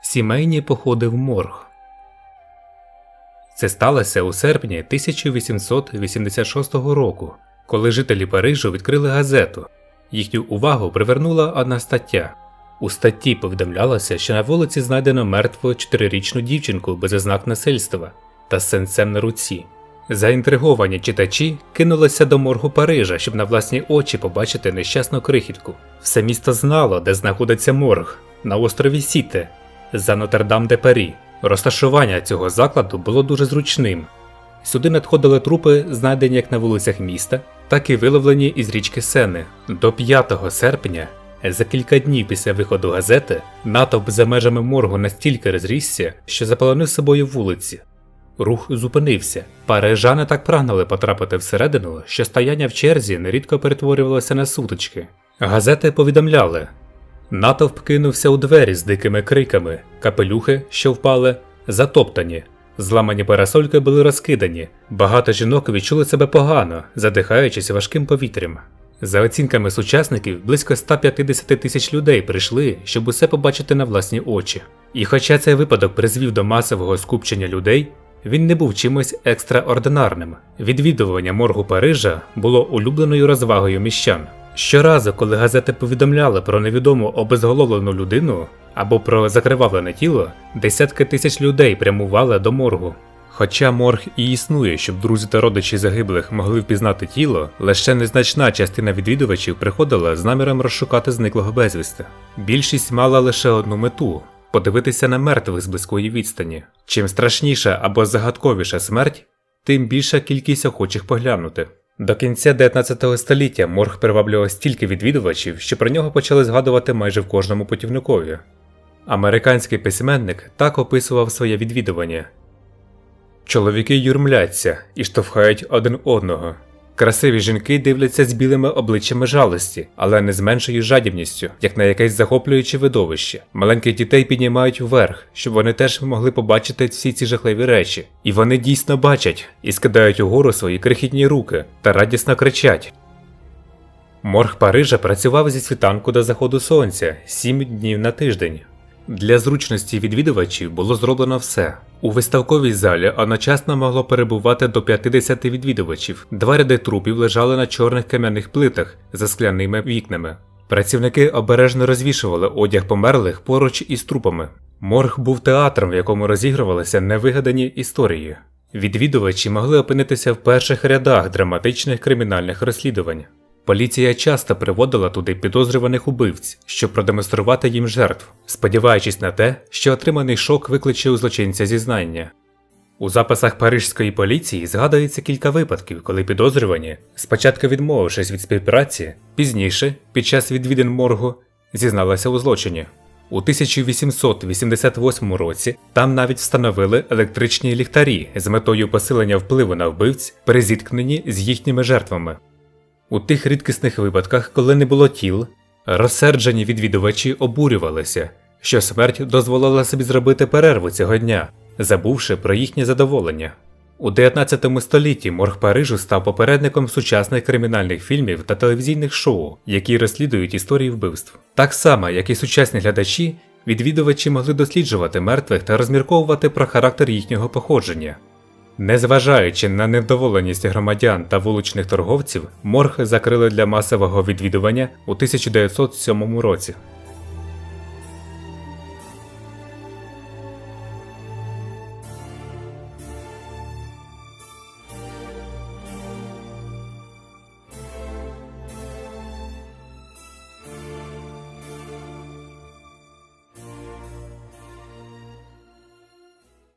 Сімейні походи в морг. Це сталося у серпні 1886 року, коли жителі Парижу відкрили газету. Їхню увагу привернула одна стаття. У статті повідомлялося, що на вулиці знайдено мертву чотирирічну дівчинку без ознак насильства та з сенцем на руці. Заінтриговані читачі кинулися до моргу Парижа, щоб на власні очі побачити нещасну крихітку. Все місто знало, де знаходиться морг на острові Сіте за Нотр-Дам де Парі. Розташування цього закладу було дуже зручним. Сюди надходили трупи, знайдені як на вулицях міста, так і виловлені із річки Сени. До 5 серпня, за кілька днів після виходу газети, натовп за межами моргу настільки розрісся, що заполонив собою вулиці. Рух зупинився. Парижани так прагнули потрапити всередину, що стояння в черзі нерідко перетворювалося на сутички. Газети повідомляли, Натовп кинувся у двері з дикими криками, капелюхи, що впали, затоптані. Зламані парасольки були розкидані, багато жінок відчули себе погано, задихаючись важким повітрям. За оцінками сучасників, близько 150 тисяч людей прийшли, щоб усе побачити на власні очі. І хоча цей випадок призвів до масового скупчення людей, він не був чимось екстраординарним. Відвідування моргу Парижа було улюбленою розвагою міщан. Щоразу, коли газети повідомляли про невідому обезголовлену людину або про закривавлене тіло, десятки тисяч людей прямували до моргу. Хоча морг і існує, щоб друзі та родичі загиблих могли впізнати тіло, лише незначна частина відвідувачів приходила з наміром розшукати зниклого безвісти. Більшість мала лише одну мету подивитися на мертвих з близької відстані. Чим страшніша або загадковіша смерть, тим більша кількість охочих поглянути. До кінця 19 століття морг приваблював стільки відвідувачів, що про нього почали згадувати майже в кожному путівникові. Американський письменник так описував своє відвідування. Чоловіки юрмляться і штовхають один одного. Красиві жінки дивляться з білими обличчями жалості, але не з меншою жадібністю, як на якесь захоплююче видовище. Маленьких дітей піднімають вверх, щоб вони теж могли побачити всі ці жахливі речі. І вони дійсно бачать і скидають угору свої крихітні руки та радісно кричать. Морг Парижа працював зі світанку до заходу сонця 7 днів на тиждень. Для зручності відвідувачів було зроблено все. У виставковій залі одночасно могло перебувати до 50 відвідувачів. Два ряди трупів лежали на чорних кам'яних плитах за скляними вікнами. Працівники обережно розвішували одяг померлих поруч із трупами. Морг був театром, в якому розігрувалися невигадані історії. Відвідувачі могли опинитися в перших рядах драматичних кримінальних розслідувань. Поліція часто приводила туди підозрюваних убивць, щоб продемонструвати їм жертв, сподіваючись на те, що отриманий шок викличе у злочинця зізнання. У записах парижської поліції згадується кілька випадків, коли підозрювані, спочатку відмовившись від співпраці, пізніше, під час відвідин моргу, зізналися у злочині. У 1888 році там навіть встановили електричні ліхтарі з метою посилення впливу на вбивць при зіткненні з їхніми жертвами. У тих рідкісних випадках, коли не було тіл, розсерджені відвідувачі обурювалися, що смерть дозволила собі зробити перерву цього дня, забувши про їхнє задоволення. У 19 столітті морг Парижу став попередником сучасних кримінальних фільмів та телевізійних шоу, які розслідують історії вбивств. Так само, як і сучасні глядачі, відвідувачі могли досліджувати мертвих та розмірковувати про характер їхнього походження. Незважаючи на невдоволеність громадян та вуличних торговців, морг закрили для масового відвідування у 1907 році.